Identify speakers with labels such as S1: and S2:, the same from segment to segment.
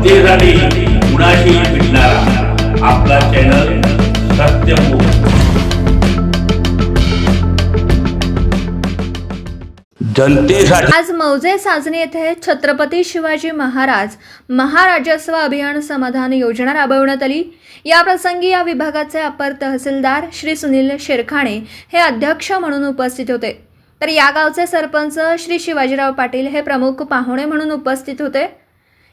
S1: जनतेसाठी कुणाशी भेटणारा आपला चॅनल सत्यमुख
S2: आज मौजे साजणी येथे छत्रपती शिवाजी महाराज महाराजस्व अभियान समाधान योजना राबवण्यात आली. या प्रसंगी या विभागाचे अपर तहसीलदार श्री सुनील शेरखाणे हे अध्यक्ष म्हणून उपस्थित होते. तर या गावचे सरपंच श्री शिवाजीराव पाटील हे प्रमुख पाहुणे म्हणून उपस्थित होते.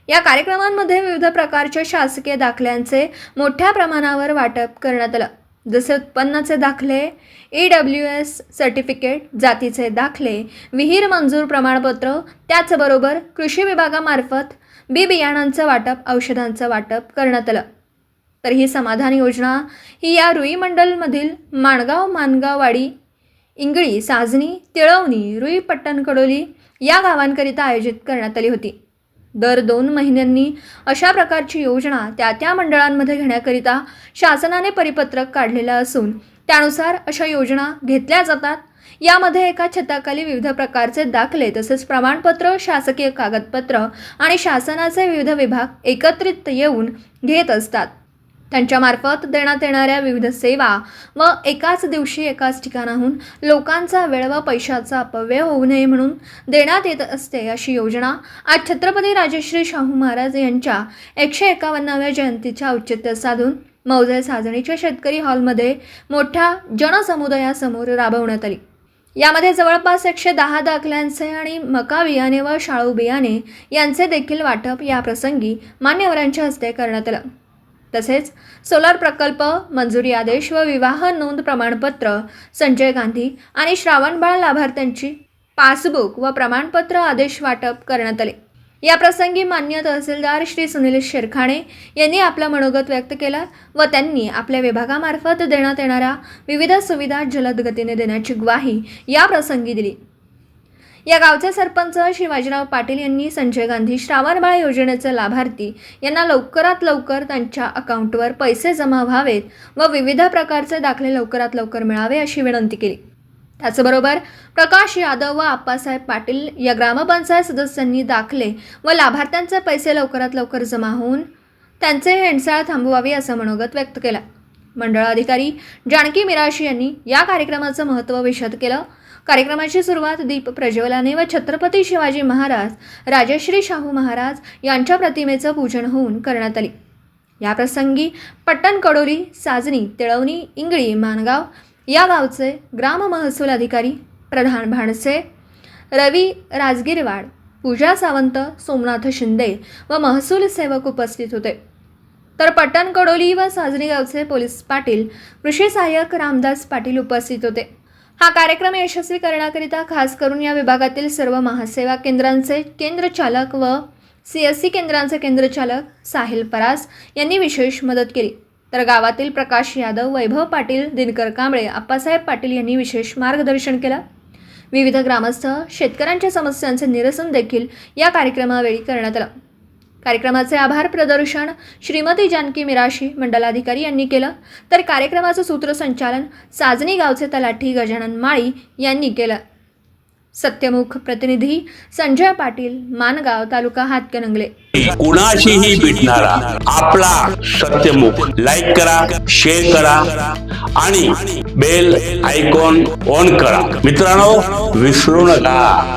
S2: या कार्यक्रमांमध्ये विविध प्रकारच्या शासकीय दाखल्यांचे मोठ्या प्रमाणावर वाटप करण्यात आलं. जसे उत्पन्नाचे दाखले ई डब्ल्यू एस सर्टिफिकेट जातीचे दाखले विहीर मंजूर प्रमाणपत्र त्याचबरोबर कृषी विभागामार्फत बी बियाणांचं वाटप औषधांचं वाटप करण्यात आलं. तर ही समाधान योजना ही या रुई मंडलमधील माणगाव मानगाववाडी इंगळी साजणी तिळवणी रुई पट्टणकडोली या गावांकरिता आयोजित करण्यात आली होती. दर दोन महिन्यांनी अशा प्रकारची योजना त्या त्या मंडळांमध्ये घेण्याकरिता शासनाने परिपत्रक काढलेलं असून त्यानुसार अशा योजना घेतल्या जातात. यामध्ये एका छताखाली विविध प्रकारचे दाखले तसेच प्रमाणपत्र शासकीय कागदपत्र आणि शासनाचे विविध विभाग एकत्रित येऊन घेत असतात. त्यांच्यामार्फत देण्यात येणाऱ्या विविध सेवा व एकाच दिवशी एकाच ठिकाणाहून लोकांचा वेळ व पैशाचा अपव्यय होऊ नये म्हणून देण्यात येत असते अशी योजना आज छत्रपती राजश्री शाहू महाराज यांच्या एकशे एकावन्नाव्या जयंतीच्या औचित्य साधून मौजे साजणीच्या शेतकरी हॉलमध्ये मोठ्या जनसमुदायासमोर राबवण्यात आली. यामध्ये जवळपास एकशे दहा दाखल्यांचे आणि मका बियाणे व शाळू बियाणे यांचे देखील वाटप या प्रसंगी मान्यवरांच्या हस्ते करण्यात आलं. तसेच सोलार प्रकल्प मंजुरी आदेश व विवाह नोंद प्रमाणपत्र संजय गांधी आणि श्रावणबाळ लाभार्थ्यांची पासबुक व प्रमाणपत्र आदेश वाटप करण्यात आले. या प्रसंगी मान्य तहसीलदार श्री सुनील शेरखाणे यांनी आपला मनोगत व्यक्त केला व त्यांनी आपल्या विभागामार्फत देण्यात येणाऱ्या विविध सुविधा जलद गतीने देण्याची ग्वाही या प्रसंगी दिली. या गावचे सरपंच शिवाजीराव पाटील यांनी संजय गांधी श्रावणबाळ योजनेचे लाभार्थी यांना लवकरात लवकर त्यांच्या अकाउंटवर पैसे जमा व्हावेत व विविध प्रकारचे दाखले लवकरात लवकर मिळावे अशी विनंती केली. त्याचबरोबर प्रकाश यादव व आप्पासाहेब पाटील या ग्रामपंचायत सदस्यांनी दाखले व लाभार्थ्यांचे पैसे लवकरात लवकर जमा होऊन त्यांचे हेंडसाळ थांबवावी असं मनोगत व्यक्त केलं. मंडळ अधिकारी जानकी मिराशी यांनी या कार्यक्रमाचं महत्त्व विशद केलं. कार्यक्रमाची सुरुवात दीप प्रज्वलाने व छत्रपती शिवाजी महाराज राजश्री शाहू महाराज यांच्या प्रतिमेचं पूजन होऊन करण्यात आली. या प्रसंगी पट्टण कडोली साजणी तिळवणी इंगळी मानगाव या गावचे ग्राम महसूल अधिकारी प्रधान भाणसे रवी राजगिरवाड पूजा सावंत सोमनाथ शिंदे व महसूल सेवक उपस्थित होते. तर पटण कडोली व साजरी गावचे पोलीस पाटील कृषी सहाय्यक रामदास पाटील उपस्थित होते. हा कार्यक्रम यशस्वी करण्याकरिता खास करून या विभागातील सर्व महासेवा केंद्रांचे केंद्रचालक व सी एस सी केंद्रांचे केंद्रचालक साहिल परास यांनी विशेष मदत केली. तर गावातील प्रकाश यादव वैभव पाटील दिनकर कांबळे आप्पासाहेब पाटील यांनी विशेष मार्गदर्शन केलं. विविध ग्रामस्थ शेतकऱ्यांच्या समस्यांचे निरसन देखील या कार्यक्रमावेळी करण्यात आलं. कार्यक्रमाचे आभार प्रदर्शन श्रीमती जानकी मिराशी मंडलाधिकारी यांनी केलं. तर कार्यक्रमाचं सूत्रसंचालन साजनी गावचे तलाठी गजानन माळी यांनी केलं. सत्यमुख प्रतिनिधी संजय पाटील मानगाव तालुका हातकणंगले.
S1: कुणाशीही भेटणारा आपला सत्यमुख लाईक करा शेअर करा आणि बेल आयकॉन ऑन करा. मित्रांनो विसरू नका.